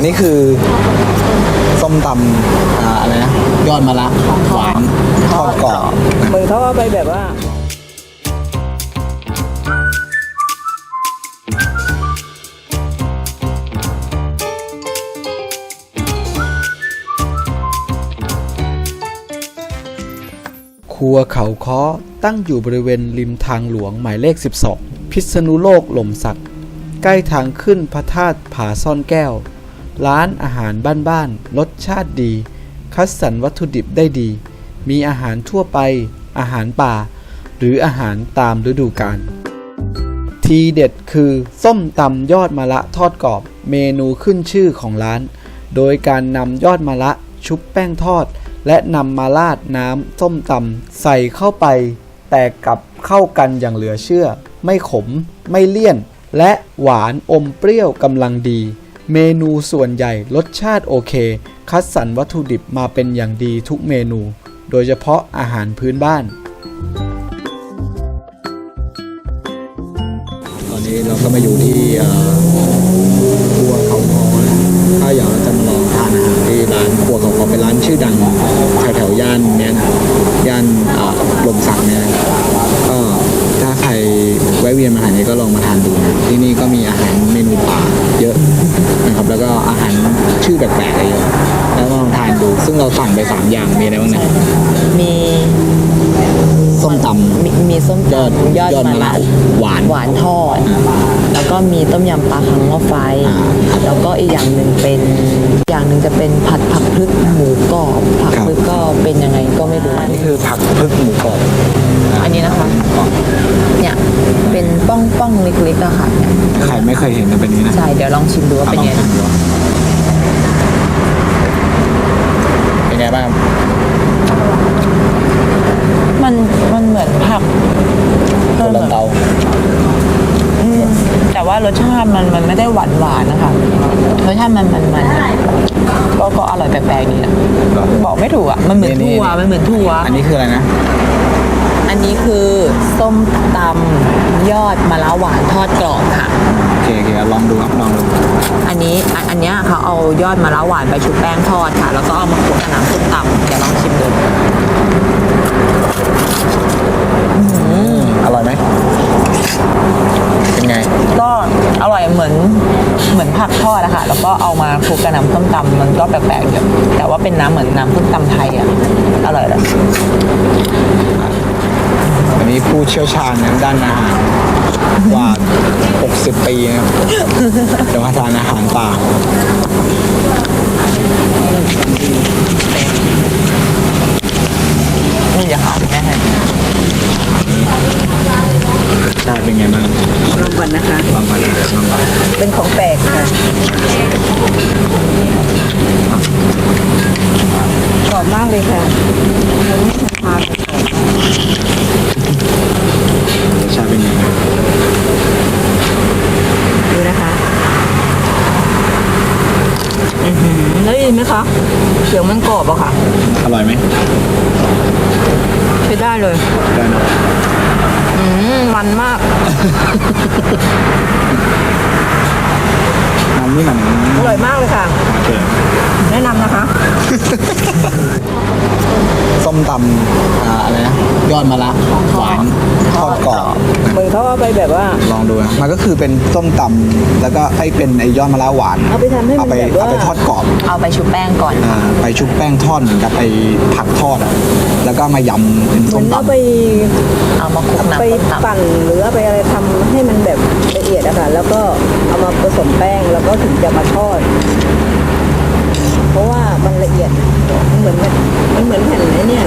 อันนี้คือส้มตำอ่าอะไรนะยอดมะระหวานทอดกรอบเหมือนเขาเอาไปแบบว่าครัวเขาค้อตั้งอยู่บริเวณริมทางหลวงหมายเลข 12 พิษณุโลกหล่มสัก ใกล้ทางขึ้นพระธาตุผาซ่อนแก้ว ร้านอาหารบ้านๆรสชาติดี คัดสรรวัตถุดิบได้ดี มีอาหารทั่วไป อาหารป่า หรืออาหารตามฤดูกาลทีเด็ดคือส้มตำยอดมะระทอดกรอบ เมนูขึ้นชื่อของร้าน โดยการนำยอดมะระชุบแป้งทอด และนำมาราดน้ำส้มตำใส่เข้าไป แต่กลับเข้ากันอย่างเหลือเชื่อ ไม่ขม ไม่เลี่ยน และหวานอมเปรี้ยวกำลังดี เมนูส่วนใหญ่รสชาติโอเค คัดสรรวัตถุดิบมาเป็นอย่างดีทุกเมนู โดยเฉพาะอาหารพื้นบ้าน ตอนนี้เราก็มาอยู่ที่ครัวเขาคอถ้าอยากจะมาลองทานอาหารที่ร้านครัวเขาคอเป็นร้านชื่อดังแถว ส้มยอดตำยอดยอดมะมะระระหวานหวานทอด แล้วก็มีต้มยำปลาคังหม้อไฟอ่าแล้วก็อีกอย่างหนึ่งเป็นอย่างหนึ่งจะเป็นผัดผักพลึกหมูกรอบผักครับพลึกก็เป็นยังไงก็ไม่รู้อันนี้คือผักพึกหมูกรอบอันนี้นะคะเนี่ยเป็นป้องป้องๆเล็กๆอะค่ะเนี่ยใครไม่เคยเห็นจะเป็นอย่างนี้นะใช่เดี๋ยวลองชิมดูว่าเป็นลองไงชิมดูเป็นไงบ้างครับ มันมันเหมือนผัก คนละเตา อืมแต่ ว่ารสชาติมันมันไม่ได้หวานหวานๆนะคะรสชาติมันมันมันก็ก็อร่อยแปลกๆดีนะบอกไม่ถูกอะมันเหมือนนี่ถั่วนี่มันเหมือนถั่ว อันนี้คืออะไรนะ อันนี้คือส้มตำยอดมะระหวานทอดกรอบค่ะ โอเคโอเคลองดูครับลองดูอันนี้อันอันเนี้ยเขาเอายอดมะระหวานไปชุบแป้งทอดค่ะ แล้วก็เอามาคลุกกับน้ำส้มตำเดี๋ยวลองชิมดู อร่อยไหม เป็นไง ก็อร่อยเหมือนเหมือนผักทอดอะค่ะ แล้วก็เอามาคลุกกับน้ำส้มตำมันก็แปลกๆอยู่แต่ว่าเป็นน้ำเหมือนน้ำส้มตำไทยอะอร่อยเลยอันนี้ผู้เชี่ยวชาญนะด้านอาหารกว่า 60 ปีนะครับจะมาทานอาหารป่า นี่อย่าหาแม่ให้ ชาติเป็นไงบ้าง ลองก่อนนะคะ ลองมาลองมา เป็นของแปลกค่ะกรอบมาก เลยค่ะยังไม่ทานชาติเป็นไงบ้างดูนะคะอื้อหือได้ยินไหมคะเสียงมันกรอบอะค่ะ อร่อยไหมใช้ได้เลย ได้นะอืมมันมากน้ำนี่มันอร่อยมากเลยค่ะ เกิดแนะนำนะคะ ส้มตำอ่าอะไรนะยอดมะระหวาน ทอดกรอบเหมือนเขาเอาไปแบบว่า ลองดูนะมันก็คือเป็นส้มตำแล้วก็ไอ้เป็นไอ้ยอดมะระหวานเอาไปทำให้มันเอาไปแบบว่า เอาไปทอดกรอบเอาไปชุบแป้งก่อน อ่าไปชุบแป้งทอดเหมือนกับไอ้ผักทอดอะแล้วก็มายำเป็นเหส้มือมนเอาตำไปเอามาคลุกน้ำไปส้มตำปั่นหรือเอาไปอะไรทำให้มันแบบละเอียดอะค่ะแล้วก็เอามาผสมแป้งแล้วก็ถึงจะมาทอด เพราะว่ามันละเอียดมันเหมือนแบบมันเหมือนแผ่นไอ้เนี่ย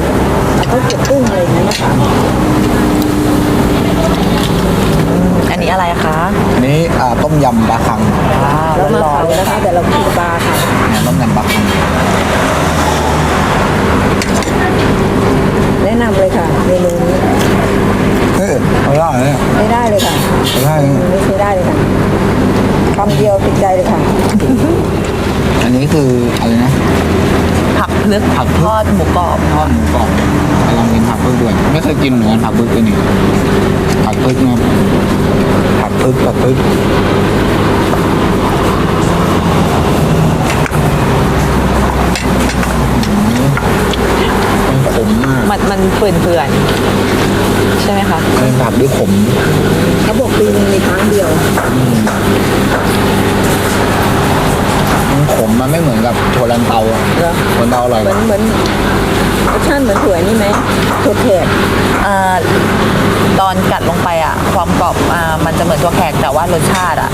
เขาเก็บกุ้งอะไรอย่างเงี้ยนะคะ อันนี้อะไรคะ อันนี้อ่า ต้มยำปลาคังว้าวแล้วมาร้อนเผาๆเลยนะคะแต่เรากินปลาค่ะเนี่ยต้มยำปลาคังแนะนำเลยค่ะเมนูนี้เฮ้ยอร่อยเนี่ยไม่ได้เลยค่ะอร่อยไม่ใช้ได้เลยค่ะคำเดียวติดใจเลยค่ะ อันนี้คืออะไรนะผักพลึกผักพลึกทอดหมูกรอบทอดหมูกรอบลองกินผักพึกด้วย ไม่เคยกินเหมือนกันผักพึกตัวนี้ผักพึกนะครับผักพึกผักพึก เปื่อนๆใช่ไหมคะ เป็นผักที่ขม เขาบอกปีนึงมีครั้งเดียว มันขมมันไม่เหมือนกับถั่วลันเตาอะเหรอ ถั่วลันเตาอร่อยเหกมือว่านเหมือนรสชาติเหมือนถั่วนี่ไหมถั่วแขกอ่าตอนกัดลงไปอะ ความกรอบอ่ามันจะเหมือนตัวแขกแต่ว่ารสชาติอะ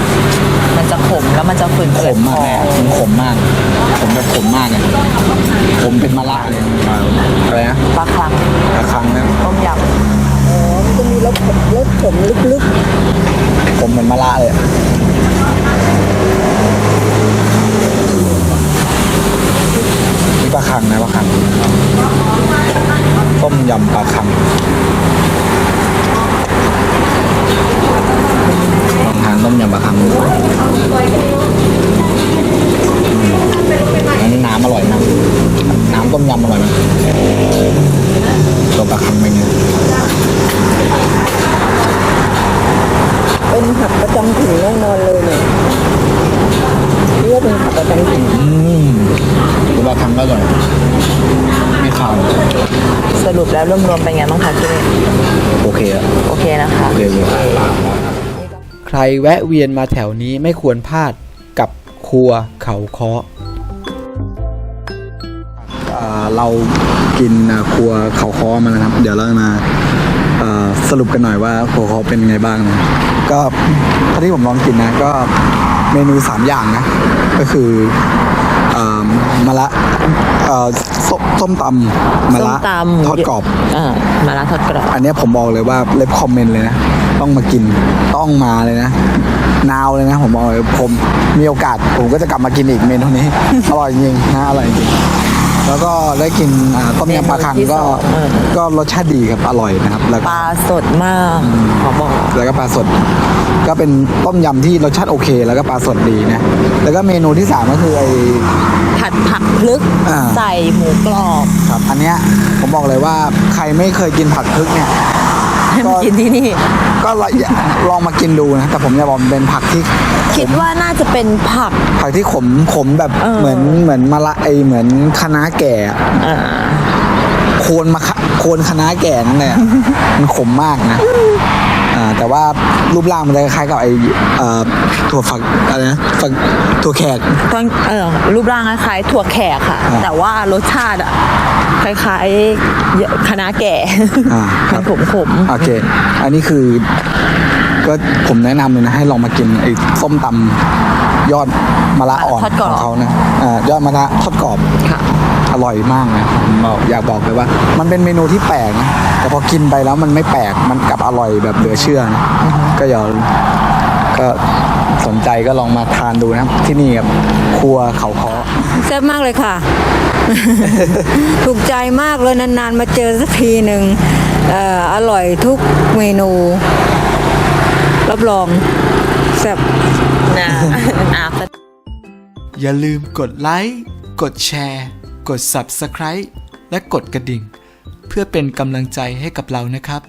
มันจะขมแล้วมันจะฝืนขเปื่อนมมากแม่มันขมมาก ขมแบบขมมากเลยขมเป็นมะระเลยอะไรนะปลาคลังกระคังนะต้มยอ๋ อมันจะมีรสขมลึกๆ ผมเหมือนมาลาเลยนี่ปลาคังนะปลาคังต้มยำปลาคังลองทานต้มยำปลาคังดูอันนี้น้ำอร่อยมากน้ำต้มยำอร่อยมากตัวปลาคังเป็นไง ๆ เป็นผักประจำถิ่นแน่นอนเลยเนี่ยเรียกว่าเป็นผักประจำถิ่น อืมตัวปลาคังก็อร่อยไม่ขาวำสรุป แล้วรวมๆเป็นไงบ้างคะที่นี่โอเคอะโอเคนะคะโอเคเลยใครแวะเวียนมาแถวนี้ไม่ควรพลาดกับครัวเขาเคาะอ่าเรากินอ่าครัวเขาคอมาแล้วนะครับ เดี๋ยวเรามาอ่าสรุปกันหน่อยว่าครัวเขาเป็นไงบ้างนะก็เท่าที่ผมลองกินนะก็เมนูสามอย่างนะ ก็คือ อ่ามะละอ่าส้มส้มตำมะส้มละตำทอดกรอบอ่ามาลาทอดกรอบ อันเนี้ยผมบอกเลยว่าเล็บคอมเมนต์เลยนะ ต้องมากินต้องมาเลยนะ นาวเลยนะ ผมบอกเลยผมมีโอกาส ผมก็จะกลับมากินอีกเมนูนี้ อร่อยจริงนะอร่อยจริง แล้วก็ได้กินอ่าต้มยำปลาคังเมนูที่ก็สองเออ ก็รสชาติดีครับอร่อยนะครับแล้วปก็ลาสดมากขอบอก แล้วก็ปลาสด ก็เป็นต้มยำที่รสชาติโอเค แล้วก็ปลาสดดีนะแล้วก็เมนูที่สามก็คือไอ ผัดผักพลึกอ่า ใส่หมูกรอบครับอันเนี้ยผมบอกเลยว่าใครไม่เคยกินผัดพริกเนี่ย ให้มากินที่นี่ ก็ลองลองมากินดูนะแต่ผมจะบอกมันเป็นผักที่ คิดว่าน่าจะเป็นผัก ผักที่ขมขมแบบเออ เหมือนเหมือนมะละไอเหมือนคะน้าแก่อะอ่าโคนมะขะโคนคะน้าแก่นั่นแหละ มันขมมากนะอ่าแต่ว่ารูปร่างมันจะคล้ายๆกับไอเอ่อถั่วฝักอะไรนะฝักถั่วแขก ตอนเออรูปร่างคล้ายๆถั่วแขกค่ะ อ่าแต่ว่ารสชาติอะคล้ายๆคณะน้าแก่อ่าครัมับนขมขมๆ โอเค อันนี้คือ ก็ผมแนะนำเลยนะให้ลองมากินไอ้ส้มตำยอดมะระอ่อนทอดกรอบของเขานะอ่ายอดมะระทอดกรอบค่ะ อร่อยมากนะผมบอกอยากบอกเลยว่า มันเป็นเมนูที่แปลกนะแต่พอกินไปแล้วมันไม่แปลกมันกลับอร่อยแบบเหลือเชื่อนะก็อย่าก็สนใจก็ลองมาทานดูนะครับที่นี่ครับครัวเขาเคาะ แซ่บมากเลยค่ะ ถูกใจมากเลยนานๆ มาเจอสักทีหนึ่งเอ่ออร่อยทุกเมนู รับรองแซ่บนะอ่าอย่าลืมกดไลค์ กดแชร์ กด Subscribe และกดกระดิ่ง เพื่อเป็นกำลังใจให้กับเรานะครับ